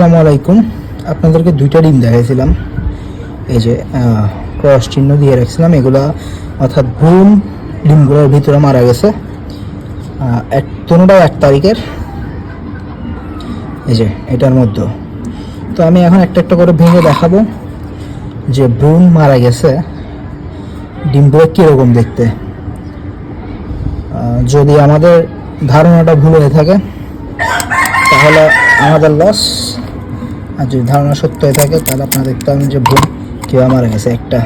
আসসালামু আলাইকুম। আপনাদেরকে দুইটা ডিম দেখাইছিলাম। এই যে ক্রস চিহ্ন দিয়ে রাখছিলাম। এগুলা অর্থাৎ ভ্রূণ ডিমগুলোর ভিতরে মারা গেছে। এক দুটাই এক তারিখের। এই যে, এটার মধ্যে। তো আমি এখন একটা একটা করে ভেঙে দেখাবো যে ভ্রূণ মারা গেছে ডিমগুলো কীরকম দেখতে। যদি আমাদের ধারণাটা ভুল হয়ে থাকে, তাহলে আমাদের লস আর যদি ধারণা সত্য হয়ে থাকে, তাহলে আপনারা দেখতে পাবেন যে ভুল কেউ মারা গেছে একটা।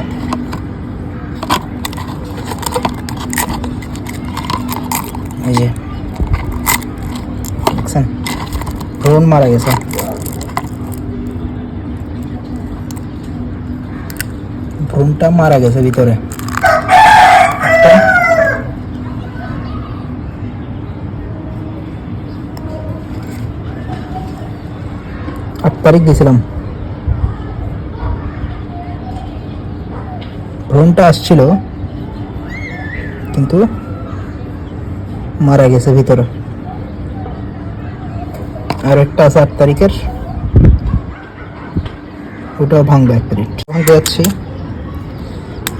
এই যে, দেখছেন? মারা গেছে। ভ্রূণটা মারা গেছে ভিতরে। একটা আট তারিখ গেছিলাম। ভ্রমণটা আসছিল, কিন্তু মারা গেছে ভিতরে। আর একটা আছে আট তারিখের, ওটাও ভাঙবে এক মিনিট ভাঙতে যাচ্ছি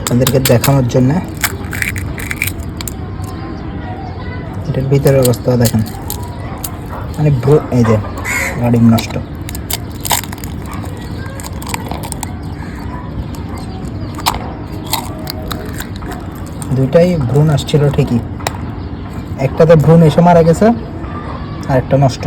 আপনাদেরকে দেখানোর জন্য। এটার ভিতরের অবস্থা দেখেন। মানে এই যে, গাড়ি নষ্ট। দুইটাই ভ্রূণ আসছিল ঠিকই। একটাতে ভ্রূণ এসে মারা গেছে আর একটা নষ্ট।